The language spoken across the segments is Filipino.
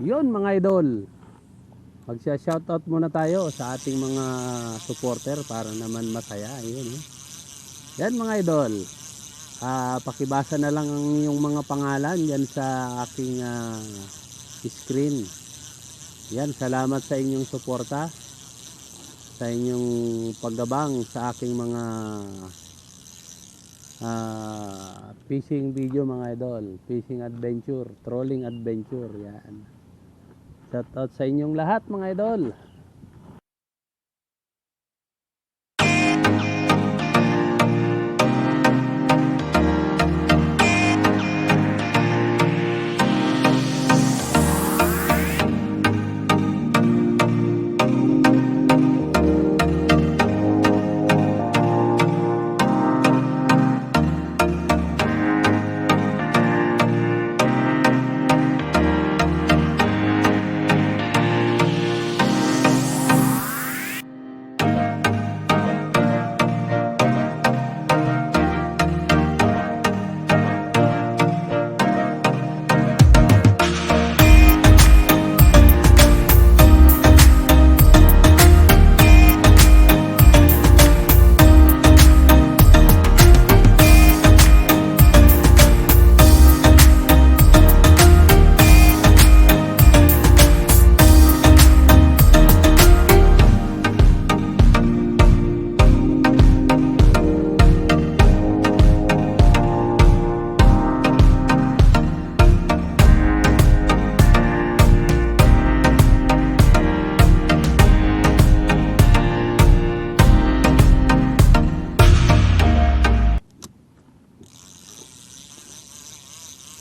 Yun mga idol. Magsya-shoutout muna tayo sa ating mga supporter para naman masaya. Yun. eh. Yan mga idol. Ah, pakibasa na lang ang inyong mga pangalan yan sa aking ah, screen. Yan, salamat sa inyong suporta. Sa inyong paggabang sa aking mga ah, fishing video mga idol. Fishing adventure, trolling adventure. Yan. Shout out sa inyong lahat mga idol.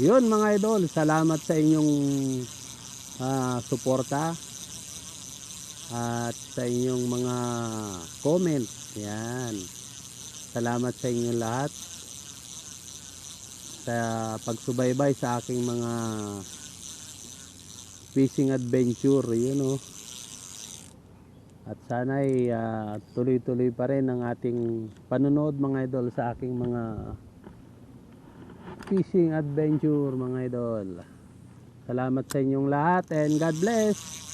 Yun mga idol, salamat sa inyong ah, suporta at sa inyong mga comment. Yan. Salamat sa inyong lahat sa pagsubaybay sa aking mga fishing adventure. Yun oh. At sana'y ah, tuloy-tuloy pa rin ang ating panonood mga idol sa aking mga fishing adventure mga idol. Salamat sa inyong lahat and God bless.